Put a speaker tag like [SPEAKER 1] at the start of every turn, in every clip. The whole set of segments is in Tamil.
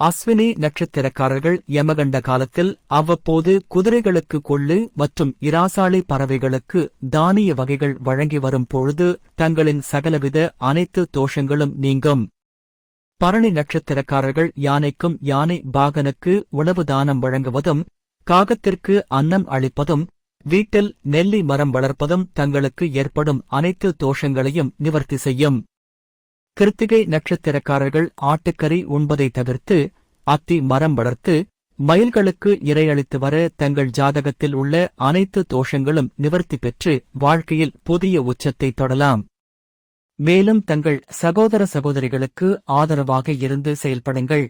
[SPEAKER 1] அஸ்வினி நட்சத்திரக்காரர்கள் யமகண்ட காலத்தில் அவ்வப்போது குதிரைகளுக்கு கொள்ளு மற்றும் இராசாளி பறவைகளுக்கு தானிய வகைகள் வழங்கி வரும் பொழுது தங்களின் சகலவித அனைத்து தோஷங்களும் நீங்கும். பரணி நட்சத்திரக்காரர்கள் யானைக்கும் யானை பாகனுக்கு உணவு தானம் வழங்குவதும் காகத்திற்கு அன்னம் அளிப்பதும் வீட்டில் நெல்லி மரம் வளர்ப்பதும் தங்களுக்கு ஏற்படும் அனைத்து தோஷங்களையும் நிவர்த்தி செய்யும். கிருத்திகை நட்சத்திரக்காரர்கள் ஆட்டுக்கறி உண்பதை தவிர்த்து அத்தி மரம் வளர்த்து மயில்களுக்கு இரையளித்து வர தங்கள் ஜாதகத்தில் உள்ள அனைத்து தோஷங்களும் நிவர்த்தி பெற்று வாழ்க்கையில் புதிய உச்சத்தை தொடலாம். மேலும் தங்கள் சகோதர சகோதரிகளுக்கு ஆதரவாக இருந்து செயல்படுங்கள்.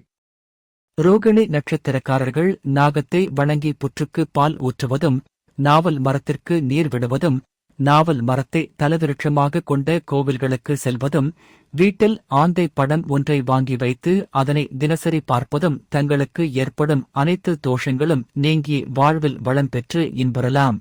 [SPEAKER 1] ரோகிணி நட்சத்திரக்காரர்கள் நாகத்தை வணங்கி புற்றுக்கு பால் ஊற்றுவதும் நாவல் மரத்திற்கு நீர் விடுவதும் நாவல் மரத்தை தலவிருட்சமாக கொண்ட கோவில்களுக்கு செல்வதும் வீட்டில் ஆந்தை படம் ஒன்றை வாங்கி வைத்து அதனை தினசரி பார்ப்பதும் தங்களுக்கு ஏற்படும் அனைத்து தோஷங்களும் நீங்கி வாழ்வில் வளம் பெற்று இன்பெறலாம்.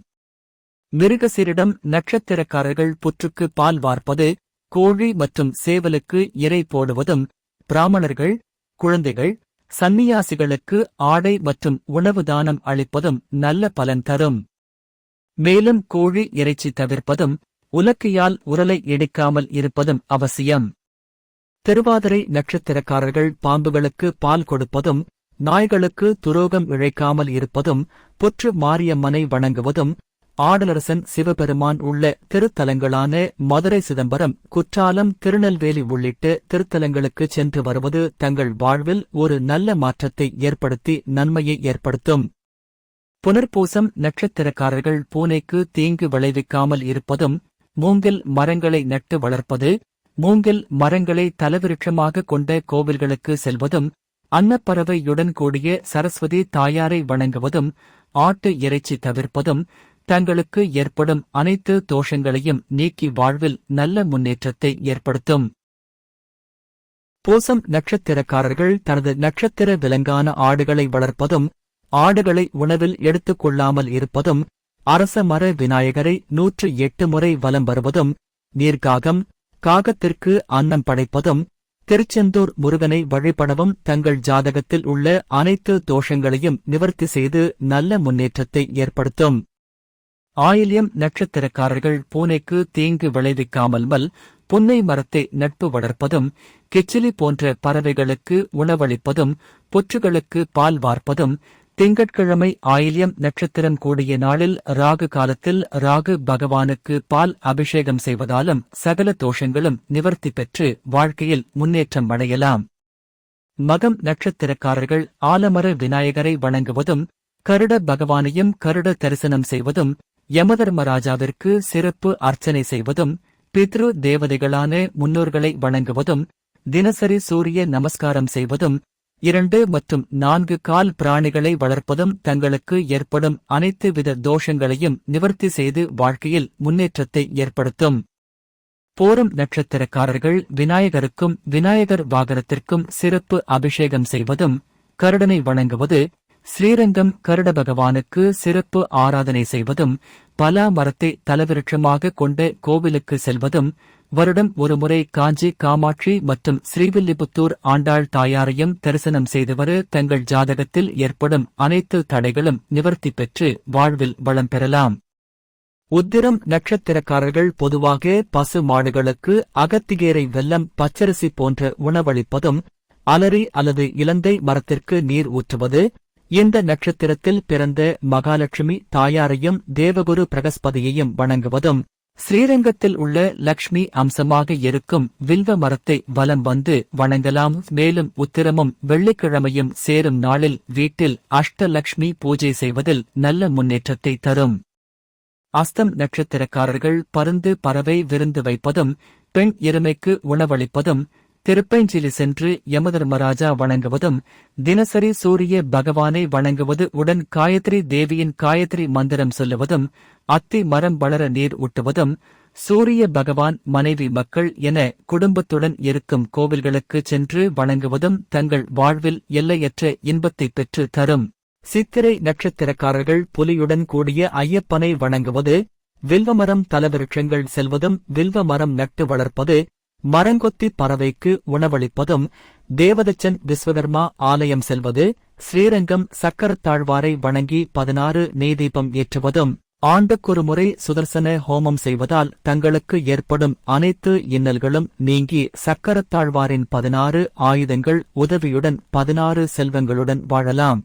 [SPEAKER 1] மிருகசீரிடம் நட்சத்திரக்காரர்கள் புற்றுக்கு பால் வார்ப்பது கோழி மற்றும் சேவலுக்கு இறை போடுவதும் பிராமணர்கள் குழந்தைகள் சந்நியாசிகளுக்கு ஆடை மற்றும் உணவு தானம் அளிப்பதும் நல்ல பலன் தரும். மேலும் கோழி இறைச்சி தவிர்ப்பதும் உலக்கையால் உரலை எடுக்காமல் இருப்பதும் அவசியம். திருவாதிரை நட்சத்திரக்காரர்கள் பாம்புகளுக்கு பால் கொடுப்பதும் நாய்களுக்கு துரோகம் இழைக்காமல் இருப்பதும் புற்று மாரியம்மனை வணங்குவதும் ஆடலரசன் சிவபெருமான் உள்ள திருத்தலங்களான மதுரை சிதம்பரம் குற்றாலம் திருநெல்வேலி உள்ளிட்ட திருத்தலங்களுக்கு சென்று வருவது தங்கள் வாழ்வில் ஒரு நல்ல மாற்றத்தை ஏற்படுத்தி நன்மையை ஏற்படுத்தும். புனர்பூசம் நட்சத்திரக்காரர்கள் பூனைக்கு தீங்கு விளைவிக்காமல் இருப்பதும் மூங்கில் மரங்களை நட்டு வளர்ப்பது மூங்கில் மரங்களை தலவிருட்சமாக கொண்ட கோவில்களுக்கு செல்வதும் அன்னப்பறவையுடன் கூடிய சரஸ்வதி தாயாரை வணங்குவதும் ஆட்டு இறைச்சி தவிர்ப்பதும் தங்களுக்கு ஏற்படும் அனைத்து தோஷங்களையும் நீக்கி வாழ்வில் நல்ல முன்னேற்றத்தை ஏற்படுத்தும். பூசம் நட்சத்திரக்காரர்கள் தனது நட்சத்திர விலங்கான ஆடுகளை வளர்ப்பதும் ஆடுகளை உணவில் எடுத்துக் கொள்ளாமல் இருப்பதும் அரச மர விநாயகரை நூற்று எட்டு முறை வலம் வருவதும் நீர்காகம் காகத்திற்கு அன்னம் படைப்பதும் திருச்செந்தூர் முருகனை வழிபடவும் தங்கள் ஜாதகத்தில் உள்ள அனைத்து தோஷங்களையும் நிவர்த்தி செய்து நல்ல முன்னேற்றத்தை ஏற்படுத்தும். ஆயில்யம் நட்சத்திரக்காரர்கள் பூனைக்கு தீங்கு விளைவிக்காமல்மல் புன்னை மரத்தை நட்பு வளர்ப்பதும் கிச்சிலி போன்ற பறவைகளுக்கு உணவளிப்பதும் புற்றுகளுக்கு பால் வார்ப்பதும் திங்கட்கிழமை ஆயில்யம் நட்சத்திரம் கூடிய நாளில் ராகு காலத்தில் ராகு பகவானுக்கு பால் அபிஷேகம் செய்வதாலும் சகல தோஷங்களும் நிவர்த்தி பெற்று வாழ்க்கையில் முன்னேற்றம் அடையலாம். மகம் நட்சத்திரக்காரர்கள் ஆலமர விநாயகரை வணங்குவதும் கருட பகவானையும் கருட தரிசனம் செய்வதும் யமதர்மராஜாவிற்கு சிறப்பு அர்ச்சனை செய்வதும் பித்ரு தேவதைகளான முன்னோர்களை வணங்குவதும் தினசரி சூரிய நமஸ்காரம் செய்வதும் இரண்டு மற்றும் நான்கு கால் பிராணிகளை வளர்ப்பதும் தங்களுக்கு ஏற்படும் அனைத்து வித தோஷங்களையும் நிவர்த்தி செய்து வாழ்க்கையில் முன்னேற்றத்தை ஏற்படுத்தும். போரும் நட்சத்திரக்காரர்கள் விநாயகருக்கும் விநாயகர் வாகனத்திற்கும் சிறப்பு அபிஷேகம் செய்வதும் கருடனை வணங்குவது ஸ்ரீரங்கம் கருட பகவானுக்கு சிறப்பு ஆராதனை செய்வதும் பலா மரத்தை தலவிருட்சமாக கொண்ட கோவிலுக்கு செல்வதும் வருடம் ஒருமுறை காஞ்சி காமாட்சி மற்றும் ஸ்ரீவில்லிபுத்தூர் ஆண்டாள் தாயாரையும் தரிசனம் செய்தவர் தங்கள் ஜாதகத்தில் ஏற்படும் அனைத்து தடைகளும் நிவர்த்தி பெற்று வாழ்வில் வளம் பெறலாம். உத்திரம் நட்சத்திரக்காரர்கள் பொதுவாக பசு மாடுகளுக்கு அகத்திகேரை வெல்லம் பச்சரிசி போன்ற உணவளிப்பதும் அலரி அல்லது இலந்தை மரத்திற்கு நீர் ஊற்றுவது இந்த நட்சத்திரத்தில் பிறந்த மகாலட்சுமி தாயாரையும் தேவகுரு பிரகஸ்பதியையும் வணங்குவதும் ஸ்ரீரங்கத்தில் உள்ள லக்ஷ்மி அம்சமாக இருக்கும் வில்வ மரத்தை வலம் வந்து வணங்கலாம். மேலும் உத்திரமும் வெள்ளிக்கிழமையும் சேரும் நாளில் வீட்டில் அஷ்டலக்ஷ்மி பூஜை செய்வதில் நல்ல முன்னேற்றத்தை தரும். அஸ்தம் நட்சத்திரக்காரர்கள் பருந்து பறவை விருந்து வைப்பதும் பெண் எருமைக்கு உணவளிப்பதும் திருப்பஞ்சிலி சென்று யமதர்மராஜா வணங்குவதும் தினசரி சூரிய பகவானை வணங்குவது உடன் காயத்ரி தேவியின் காயத்ரி மந்திரம் சொல்லுவதும் அத்தி மரம் வளர நீர் ஊட்டுவதும் சூரிய பகவான் மனைவி மக்கள் என குடும்பத்துடன் இருக்கும் கோவில்களுக்கு சென்று வணங்குவதும் தங்கள் வாழ்வில் எல்லையற்ற இன்பத்தை பெற்று தரும். சித்திரை நட்சத்திரக்காரர்கள் புலியுடன் கூடிய ஐயப்பனை வணங்குவது வில்வமரம் தலவிருட்சங்கள் செல்வதும் வில்வ மரம் நட்டு வளர்ப்பது மரங்கொத்தி பறவைக்கு உணவளிப்பதும் தேவதச்சன் விஸ்வகர்மா ஆலயம் செல்வது ஸ்ரீரங்கம் சக்கரத்தாழ்வாரை வணங்கி பதினாறு நெய்தீபம் ஏற்றுவதும் ஆண்டுக்கொருமுறை சுதர்சன ஹோமம் செய்வதால் தங்களுக்கு ஏற்படும் அனைத்து இன்னல்களும் நீங்கி சக்கரத்தாழ்வாரின் பதினாறு ஆயுதங்கள் உதவியுடன் பதினாறு செல்வங்களுடன் வாழலாம்.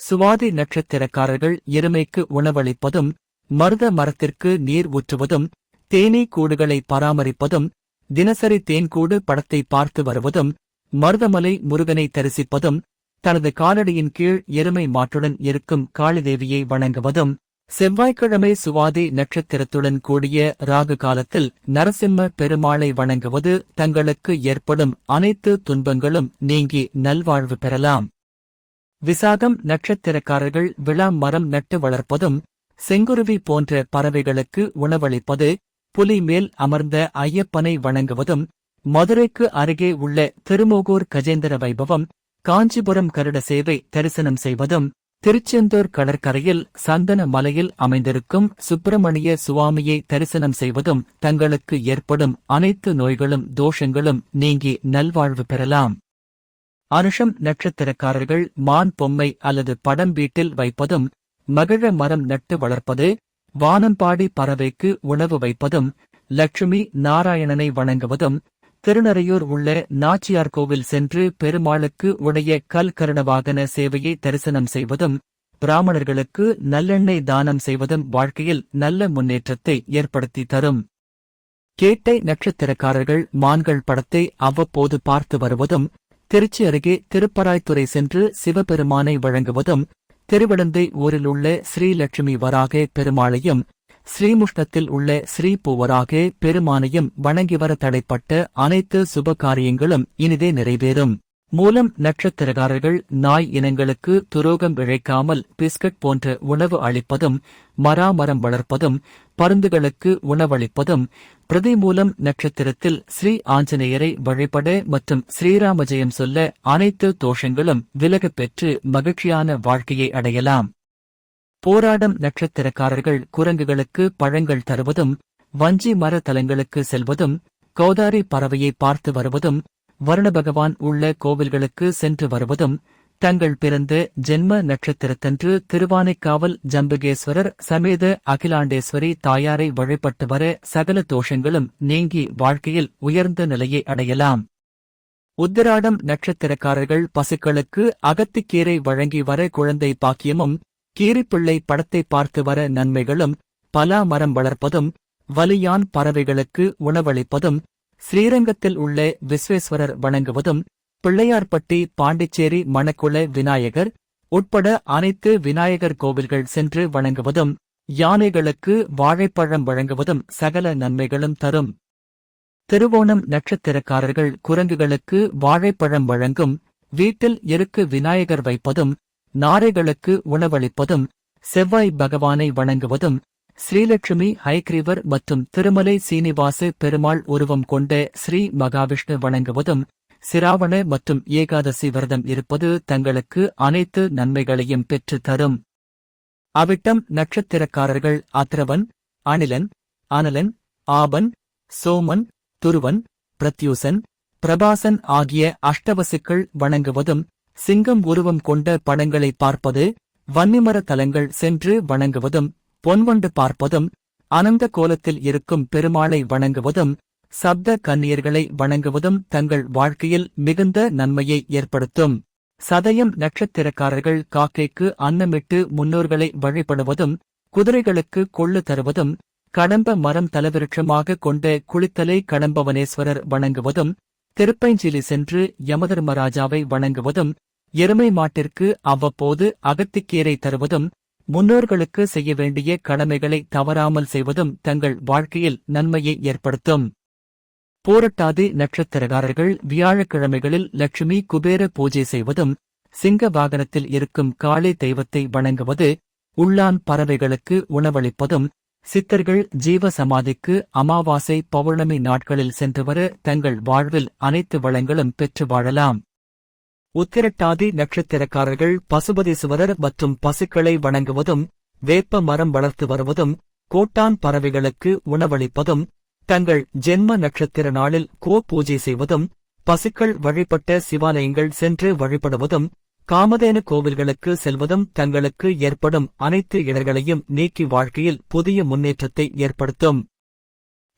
[SPEAKER 1] சுவாதி நட்சத்திரக்காரர்கள் எருமைக்கு உணவளிப்பதும் மருத மரத்திற்கு நீர் ஊற்றுவதும் தேனீ கூடுகளை பராமரிப்பதும் தினசரி தேன்கூடு படத்தை பார்த்து வருவதும் மருதமலை முருகனை தரிசிப்பதும் தனது காலடியின் கீழ் எருமை மாற்றுடன் இருக்கும் காளிதேவியை வணங்குவதும் செவ்வாய்க்கிழமை சுவாதி நட்சத்திரத்துடன் கூடிய ராகு காலத்தில் நரசிம்ம பெருமாளை வணங்குவது தங்களுக்கு ஏற்படும் அனைத்து துன்பங்களும் நீங்கி நல்வாழ்வு பெறலாம். விசாகம் நட்சத்திரக்காரர்கள் விழா மரம் நட்டு வளர்ப்பதும் செங்குருவி போன்ற பறவைகளுக்கு உணவளிப்பது புலி மேல் அமர்ந்த ஐயப்பனை வணங்குவதும் மதுரைக்கு அருகே உள்ள திருமோகூர் கஜேந்திர வைபவம் காஞ்சிபுரம் கருட சேவை தரிசனம் செய்வதும் திருச்செந்தூர் கடற்கரையில் சந்தன மலையில் அமைந்திருக்கும் சுப்பிரமணிய சுவாமியை தரிசனம் செய்வதும் தங்களுக்கு ஏற்படும் அனைத்து நோய்களும் தோஷங்களும் நீங்கி நல்வாழ்வு பெறலாம். அனுஷம் நட்சத்திரக்காரர்கள் மான் பொம்மை அல்லது படம் வீட்டில் வைப்பதும் மகிழ மரம் நட்டு வளர்ப்பது வானம்பாடி பறவைக்கு உணவு வைப்பதும் லட்சுமி நாராயணனை வணங்குவதும் திருநறையூர் உள்ள நாச்சியார் கோவில் சென்று பெருமாளுக்கு உடைய கல் கருணவாகன சேவையை தரிசனம் செய்வதும் பிராமணர்களுக்கு நல்லெண்ணெய் தானம் செய்வதும் வாழ்க்கையில் நல்ல முன்னேற்றத்தை ஏற்படுத்தி தரும். கேட்டை நட்சத்திரக்காரர்கள் மான்கள் படத்தை அவ்வப்போது பார்த்து வருவதும் திருச்சி அருகே திருப்பராய்த்துறை சென்று சிவபெருமானை வழங்குவதும் திருவிடந்தை உள்ள ஸ்ரீலட்சுமி வராக பெருமாளையும் ஸ்ரீமுஷ்ணத்தில் உள்ள ஸ்ரீ பூவராக பெருமானையும் வணங்கி வர தடைப்பட்ட அனைத்து சுப காரியங்களும் இனிதே நிறைவேறும். மூலம் நட்சத்திரக்காரர்கள் நாய் இனங்களுக்கு துரோகம் இழைக்காமல் பிஸ்கட் போன்ற உணவு அளிப்பதும் மராமரம் வளர்ப்பதும் பருந்துகளுக்கு உணவளிப்பதும் பிரதி மூலம் நட்சத்திரத்தில் ஸ்ரீ ஆஞ்சநேயரை வழிபட மற்றும் ஸ்ரீராம ஜெயம் சொல்ல அனைத்து தோஷங்களும் விலகப் பெற்று மகிழ்ச்சியான வாழ்க்கையை அடையலாம். போராடம் நட்சத்திரக்காரர்கள் குரங்குகளுக்கு பழங்கள் தருவதும் வஞ்சி மர தலங்களுக்கு செல்வதும் கௌதாரி பறவையை பார்த்து வருவதும் வருண பகவான் உள்ள கோவில்களுக்கு சென்று வருவதும் தங்கள் பிறந்த ஜென்ம நட்சத்திரத்தன்று திருவானைக்காவல் ஜம்புகேஸ்வரர் சமேத அகிலாண்டேஸ்வரி தாயாரை வழிபட்டு வர சகல தோஷங்களும் நீங்கி வாழ்க்கையில் உயர்ந்த நிலையை அடையலாம். உத்திராடம் நட்சத்திரக்காரர்கள் பசுக்களுக்கு அகத்திக்கீரை வழங்கி வர குழந்தை பாக்கியமும் கீரிப்பிள்ளை படத்தை பார்த்து வர நன்மைகளும் பலா மரம் வளர்ப்பதும் வலியான் பறவைகளுக்கு உணவளிப்பதும் ஸ்ரீரங்கத்தில் உள்ள விஸ்வேஸ்வரர் வணங்குவதும் பிள்ளையார்பட்டி பாண்டிச்சேரி மணக்குள விநாயகர் உட்பட அனைத்து விநாயகர் கோவில்கள் சென்று வணங்குவதும் யானைகளுக்கு வாழைப்பழம் வழங்குவதும் சகல நன்மைகளும் தரும். திருவோணம் நட்சத்திரக்காரர்கள் குரங்குகளுக்கு வாழைப்பழம் வழங்கும் வீட்டில் எருக்கு விநாயகர் வைப்பதும் நாரைகளுக்கு உணவளிப்பதும் செவ்வாய் பகவானை வணங்குவதும் ஸ்ரீலட்சுமி ஹைக்ரீவர் மற்றும் திருமலை சீனிவாச பெருமாள் உருவம் கொண்ட ஸ்ரீ மகாவிஷ்ணு வணங்குவதும் சிராவண மற்றும் ஏகாதசி விரதம் இருப்பது தங்களுக்கு அனைத்து நன்மைகளையும் பெற்று தரும். அவிட்டம் நட்சத்திரக்காரர்கள் அத்ரவன் அனிலன் அனலன் ஆபன் சோமன் துருவன் பிரத்யூசன் பிரபாசன் ஆகிய அஷ்டவசுக்கள் வணங்குவதும் சிங்கம் உருவம் கொண்ட படங்களை பார்ப்பது வன்னிமர தலங்கள் சென்று வணங்குவதும் பொன்வண்டு பார்ப்பதும் அனந்த கோலத்தில் இருக்கும் பெருமாளை வணங்குவதும் சப்த கன்னியர்களை வணங்குவதும் தங்கள் வாழ்க்கையில் மிகுந்த நன்மையை ஏற்படுத்தும். சதயம் நட்சத்திரக்காரர்கள் காக்கைக்கு அன்னமிட்டு முன்னோர்களை வழிபடுவதும் குதிரைகளுக்கு கொள்ளு தருவதும் கடம்ப மரம் தலவிருட்சமாக கொண்ட குளித்தலை கடம்பவனேஸ்வரர் வணங்குவதும் திருப்பைஞ்சிலி சென்று யமதர்மராஜாவை வணங்குவதும் எருமை மாட்டிற்கு அவ்வப்போது அகத்திக்கீரை தருவதும் முன்னோர்களுக்கு செய்ய வேண்டிய கடமைகளை தவறாமல் செய்வதும் தங்கள் வாழ்க்கையில் நன்மையை ஏற்படுத்தும். போரட்டாதி நட்சத்திரகாரர்கள் வியாழக்கிழமைகளில் லட்சுமி குபேர பூஜை செய்வதும் சிங்க வாகனத்தில் இருக்கும் காளி தெய்வத்தை வணங்குவது உள்ளான் பறவைகளுக்கு உணவளிப்பதும் சித்தர்கள் ஜீவ சமாதிக்கு அமாவாசை பௌர்ணமி நாட்களில் சென்று வர தங்கள் வாழ்வில் அனைத்து வளங்களும் பெற்று வாழலாம். உத்திரட்டாதி நட்சத்திரக்காரர்கள் பசுபதீசுவரர் மற்றும் பசுக்களை வணங்குவதும் வேப்ப மரம் வளர்த்து வருவதும் கோட்டான் பறவைகளுக்கு உணவளிப்பதும் தங்கள் ஜென்ம நட்சத்திர நாளில் கோ பூஜை செய்வதும் பசுக்கள் வழிபட்ட சிவாலயங்கள் சென்று வழிபடுவதும் காமதேன கோவில்களுக்கு செல்வதும் தங்களுக்கு ஏற்படும் அனைத்து இடர்களையும் நீக்கி வாழ்க்கையில் புதிய முன்னேற்றத்தை ஏற்படுத்தும்.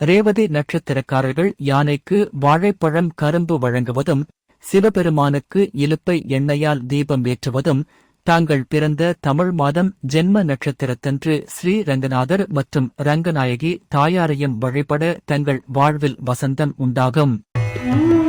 [SPEAKER 1] ரேவதி நட்சத்திரக்காரர்கள் யானைக்கு வாழைப்பழம் கரும்பு வழங்குவதும் சிவபெருமானுக்கு இலுப்பை எண்ணெயால் தீபம் ஏற்றுவதும் தாங்கள் பிறந்த தமிழ் மாதம் ஜென்ம நட்சத்திரத்தன்று ஸ்ரீ ரங்கநாதர் மற்றும் ரங்கநாயகி தாயாரையும் வழிபட தங்கள் வாழ்வில் வசந்தம் உண்டாகும்.
[SPEAKER 2] mm